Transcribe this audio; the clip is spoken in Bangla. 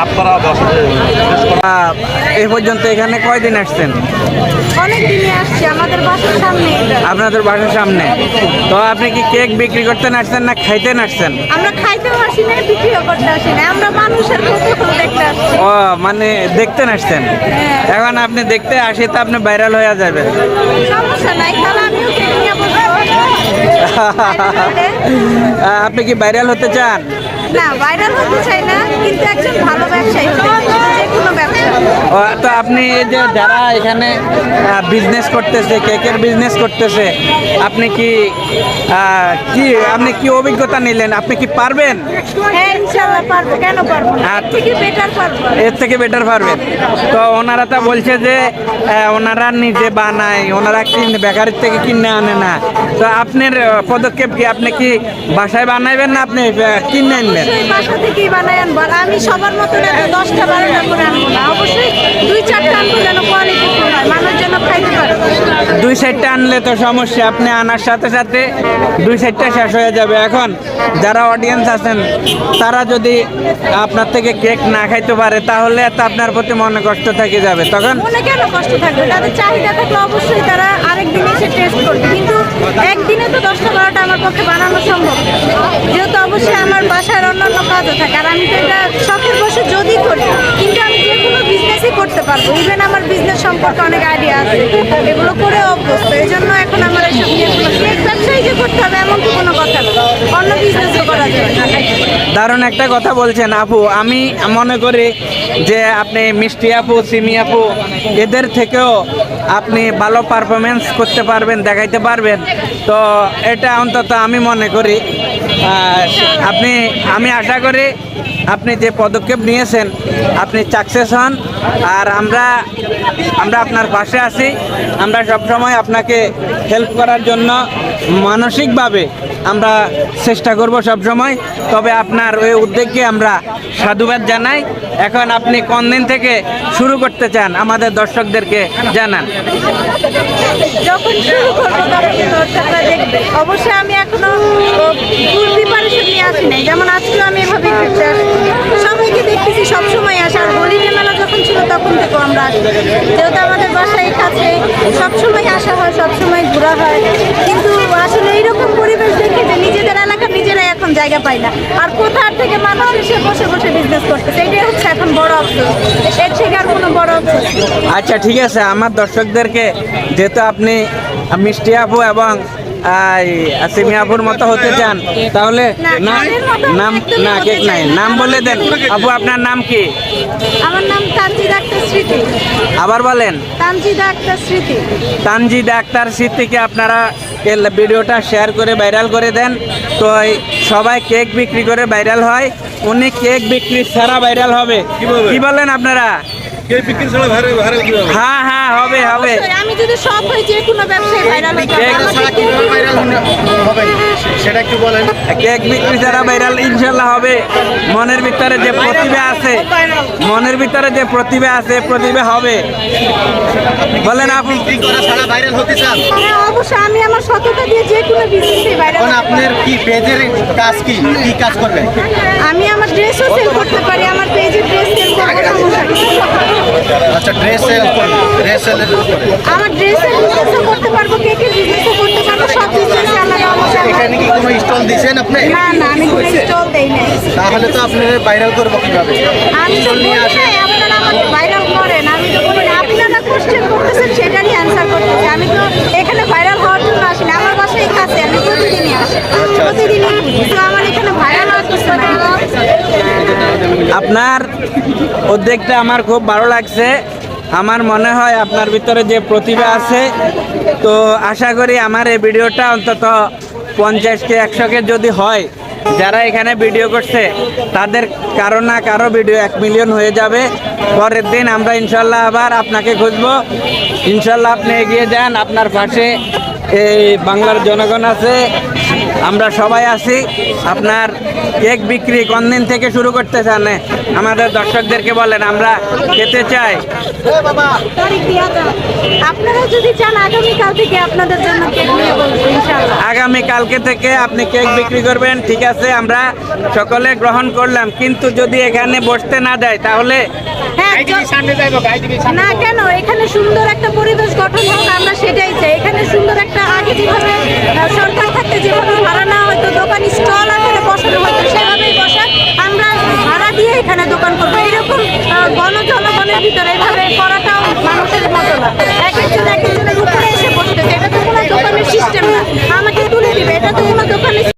লাভ করা দশ- বেশ করা- আহ, এ পর্যন্ত এখানে কয়দিন আসছেন? অনেক দিনে আসছি আমাদের বাসার সামনে আপনাদের বাসার সামনে। তো আপনি কি কেক বিক্রি করতে আসছেন না খাইতে আসছেন আমরা খাইতেও আসি না বিক্রিও করতে আসি না আমরা মানুষের কৌতূহল দেখতে আসছি। ও মানে দেখতে আসছেন হ্যাঁ। এখন আপনি দেখতে আসি তো আপনি ভাইরাল হয়ে যাবেন। সমস্যা নাই তাহলে আমিও কেক নিয়ে আপনি কি ভাইরাল হতে চান? না ভাইরাল হতে চাই না কিন্তু একজন ভালো ব্যবসায়ী যে কোনো ব্যবসা তো আপনি এই যে যারা এখানে বিজনেস করতেছে কেকের বিজনেস করতেছে আপনি কি কি আপনি কি অভিজ্ঞতা নিলেন? আপনি কি পারবেন? হ্যাঁ এর থেকে বেটার পারবেন। তো ওনারা তো বলছে যে ওনারা নিজে বানায় ওনারা কিনে বেকারির থেকে কিনে আনে না। তো আপনার পদক্ষেপ কি? আপনি কি বাসায় বানাইবেন না আপনি কিনে আনবেন? বাসা থেকেই বানাই আনব। আমি সবার মতো দশটা বারোটা করে আনব না। অবশ্যই দুই চারটা আনব যেন কোয়ালিটি হয় মানুষ যেন খাইতে পারে। দুই সাইডটা আনলে তো সমস্যা আপনি আনার সাথে সাথে দুই সাইডটা শেষ হয়ে যাবে। এখন যারা অডিয়েন্স আছেন তারা যদি আপনার থেকে কেক না খাইতে পারে তাহলে তো আপনার প্রতি মনে কষ্ট থেকে যাবে। তখন মনে কেন কষ্ট থাকবে? তাদের চাহিদা থাকলে অবশ্যই তারা আরেক দিন এসে টেস্ট করবে। কিন্তু একদিনে তো দশটা বারোটা আমার পক্ষে বানানো সম্ভব। যেহেতু অবশ্যই আমার বাসার অন্যান্য কাজও থাকে আর আমি তো এটা শখের বসে যদি করি কিন্তু আমি যে কোনো বিজনেসই করতে পারব। ইভেন আমার বিজনেস সম্পর্কে অনেক আইডিয়া আছে। এগুলো করে অভ্যস্ত। এই জন্য এখন আমার এসব নিয়ে ব্যবসায়ী যে করতে হবে, এমন তো কোনো কথা না। অন্য বিজনেসও করা যাবে দারুণ একটা কথা বলছেন আপু। আমি মনে করি যে আপনি মিষ্টি আপু, সিমি আপু, এদের থেকেও আপনি ভালো পারফরমেন্স করতে পারবেন, দেখাইতে পারবেন। তো এটা অন্তত আমি মনে করি। আপনি, আমি আশা করি আপনি যে পদক্ষেপ নিয়েছেন, আপনি সাকসেস হন। আর আমরা আমরা আপনার পাশে আছি। আমরা সবসময় আপনাকে হেল্প করার জন্য মানসিকভাবে আমরা চেষ্টা করব সবসময়। তবে আপনার ওই উদ্যোগকে আমরা সাধুবাদ জানাই। এখন আপনি কোন দিন থেকে শুরু করতে চান আমাদের দর্শকদেরকে জানান। অবশ্যই আমি এখনও ফুল প্রিপারেশন নিয়ে আসি যেমন আজকেও আমি এভাবে ঘুরতে আসি। সবাইকে দেখতেছি, সবসময় আসে। আর হলিডে মেলা যখন ছিল তখন থেকেও আমরা আসি। যেহেতু আমাদের বাসায় কাছে, সবসময় আসা হয়, সবসময় ঘোরা হয়। কিন্তু এইরকম পরিবেশ দেখে যে নিজেদের এলাকা নিজেরাই এখন জায়গা পাই না। আর কোথার থেকে মানুষ এসে বসে বসে বিজনেস করতেছে? এটাই হচ্ছে এখন বড় অফসোস। এর থেকে আর কোনো বড় অফসোস আচ্ছা ঠিক আছে। আমার দর্শকদেরকে যেহেতু আপনি মিষ্টি আপু এবং আই, সিমি আপুর মতো হতে চান তাহলে নাম না কেক নাই। নাম বলে দেন। আপু আপনার নাম কি? আমার নাম আবার বলেন। তানজিদা আক্তার স্মৃতি। থেকে আক্তার সিদ্দিকে আপনারা ভিডিওটা শেয়ার করে ভাইরাল করে দেন। তো সবাই কেক বিক্রি করে ভাইরাল হয়। উনি কেক বিক্রি ছাড়া ভাইরাল হবে। কি বলেন আপনারা? হ্যাঁ হ্যাঁ হবে হবে। আমি যদি সব হই যে কোনো ব্যবসায় ভাইরাল হবে। ভাইরাল হবে? সেটা একটু বলেন। কেক বিক্রি ছাড়া ভাইরাল ইনশাল্লাহ হবে। মনের ভিতরে যে প্রতিভা আছে মনের ভিতরে যে প্রতিভা আছে প্রতিভা হবে। বলেন আপনি করা ছাড়া ভাইরাল হতে চান? হ্যাঁ অবশ্যই। আমি আমার সততা দিয়ে যে কোনো বিজনেসে ভাইরাল এখন আপনার কি পেজের কাজ কি? কি কাজ করবেন? আমি আমার ড্রেসও সেল করতে পারি আমার পেজে ড্রেস সেল করব সমস্যা আচ্ছা ড্রেস সেল ড্রেস সেল আমার ড্রেসের বিজনেসও করতে পারব কেকের বিজনেসও করতে পারব সব বিজনেসে আমার অবশ্যই আমার- এখানে কি কোনো স্টল দিয়েছেন আপনি? না না আমি কোনো স্টল দেই না তাহলে তো আপনি ভাইরাল করব কীভাবে? আমি তো স্টল নিয়ে বলি আসেন আপনারা আমাকে ভাইরাল করেন। আমি তো বলি না, আপনারা কোশ্চেন করতেছেন সেটারই অ্যান্সার করতেছি। আমি তো এখানে ভাইরাল হওয়ার জন্য আসি না আমার বাসায় কাছে আমি প্রতিদিনই আসি। প্রতিদিনই ঘুরি। তো আমার এখানে ভাইরাল হওয়ার কিছু না আপনার উদ্যোগটা আমার খুব ভালো লাগছে। আমার মনে হয় আপনার ভিতরে যে প্রতিভা আছে তো আশা করি আমার এই ভিডিওটা অন্তত পঞ্চাশকে, একশোকে যদি হয়, যারা এখানে ভিডিও করছে, তাদের কারও না কারও ভিডিও এক মিলিয়ন হয়ে যাবে। পরের দিন আমরা ইনশাল্লাহ আবার আপনাকে খুঁজবো। ইনশাল্লাহ আপনি এগিয়ে যান, আপনার পাশে এই বাংলার জনগণ আছে। আমরা সবাই আছি। আপনার কেক বিক্রি কোন দিন থেকে শুরু করতে চান আমাদের দর্শকদেরকে বলেন আমরা খেতে চাই। আপনারা যদি চান আগামীকাল থেকে আপনাদের জন্য কেক নিয়ে বলব ইনশাআল্লাহ। আগামী থেকে আপনি কেক বিক্রি করবেন ঠিক আছে? আমরা সকলে গ্রহণ করলাম কিন্তু যদি এখানে বসতে না দেয় তাহলে হ্যাঁ না কেন? এখানে সুন্দর একটা পরিবেশ গঠন হোক আমরা সেটাই চাই। এখানে সুন্দর একটা আগে যেভাবে সরকার থাকতে যেভাবে ভাড়া নেওয়া হতো দোকান স্টল আকারে বসানো হতো সেভাবেই বসা আমরা ভাড়া দিয়ে এখানে দোকান করব এরকম আহ, গণ জনগণের ভিতরে এইভাবে করাটাও মানুষের মতো না। এক একজন এক একজনের উপরে এসে বসতেছে। এটা তো কোনো দোকানের সিস্টেম না। আমাকে তুলে দিবে। এটা তো কোনো দোকানের